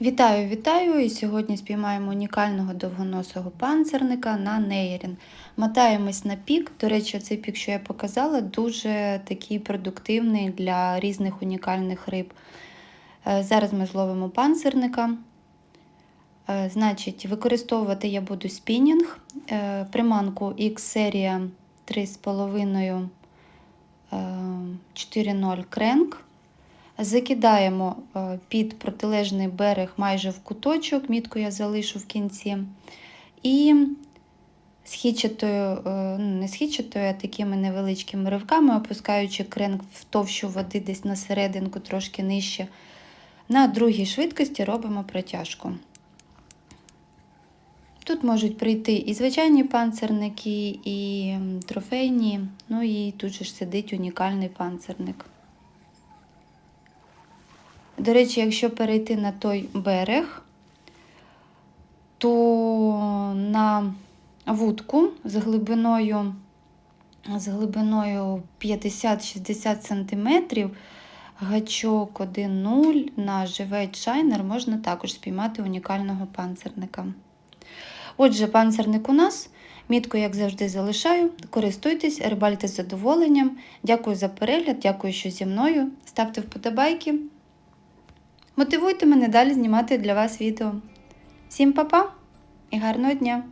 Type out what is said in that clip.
Вітаю, вітаю! І сьогодні спіймаємо унікального довгоносого панцерника на нейрін. Мотаємось на пік. До речі, цей пік, що я показала, дуже такий продуктивний для різних унікальних риб. Е, Зараз ми зловимо панцирника. Е, Значить, використовувати я буду спінінг, е, приманку X серія 3,5 е, 4.0 кренк. Закидаємо е, під протилежний берег майже в куточок, мітку я залишу в кінці. І східчатою, е, ну, не східчатою, а такими невеличкими ривками, опускаючи кренк в товщу води десь на серединку, трошки нижче. На другій швидкості робимо протяжку. Тут можуть прийти і звичайні панцерники, і трофейні, ну і тут же ж сидить унікальний панцерник. До речі, якщо перейти на той берег, то на вудку з глибиною, з глибиною 50-60 см гачок 1.0 на живий чайнер можна також спіймати унікального панцерника. Отже, панцерник у нас. Мітку, як завжди, залишаю. Користуйтесь, рибальте з задоволенням. Дякую за перегляд, дякую, що зі мною. Ставте вподобайки. Мотивуйте мене далі знімати для вас відео. Всім па-па і гарного дня!